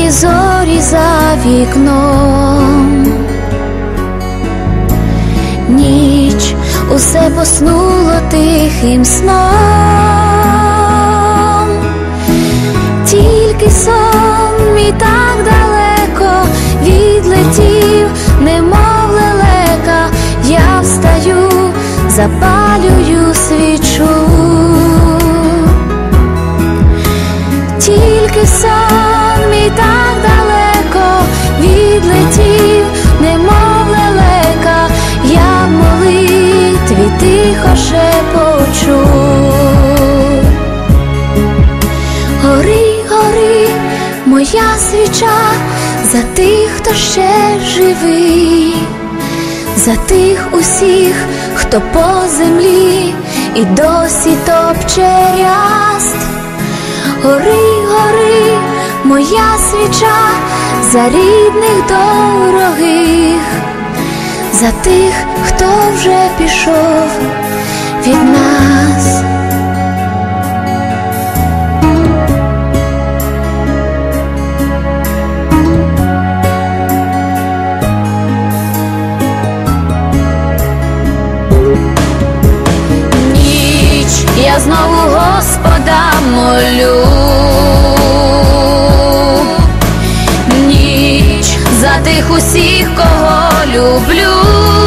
тільки зорі за вікном, ніч усе поснуло тихим сном, тільки сон мій так далеко відлетів, немов лелека, я встаю, запалюю свічу. Тільки сон мій так далеко відлетів, немов лелека, я в молитві тихо шепочу. Гори, гори, моя свіча за тих, хто ще живий, за тих усіх, хто по землі і досі топче ряст. Моя свіча за рідних дорогих, за тих, хто вже пішов від нас. Ніч я знову Господа молю. Тих усіх, кого люблю.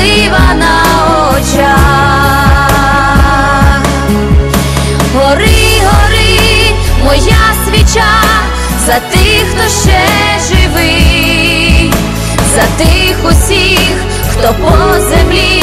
Зрадлива на очах. Гори, гори, моя свіча за тих, хто ще живий, за тих усіх, хто по землі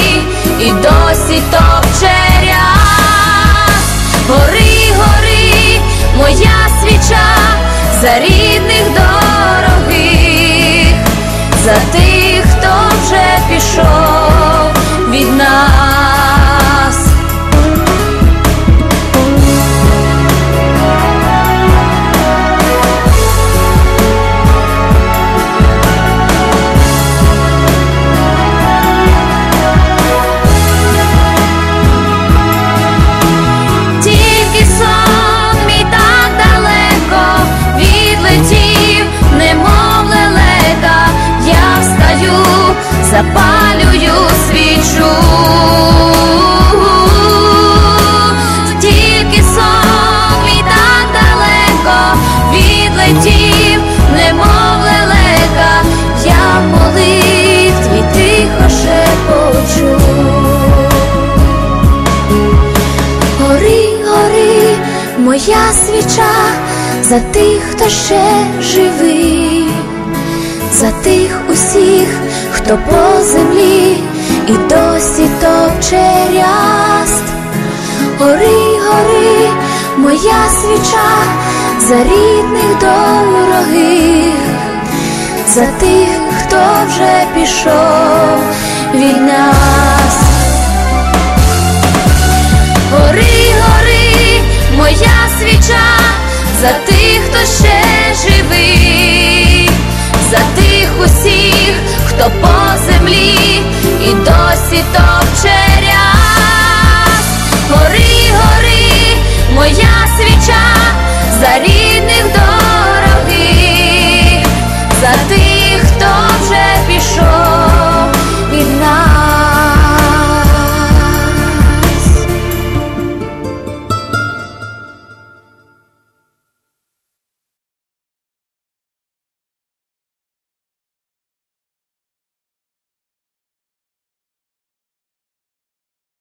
моя свіча за тих, хто ще живий, за тих усіх, хто по землі і досі топче ряст. Гори, гори, моя свіча за рідних дорогих, за тих, хто вже пішов від нас. За тих, хто ще живий, за тих усіх, хто по землі і досі топче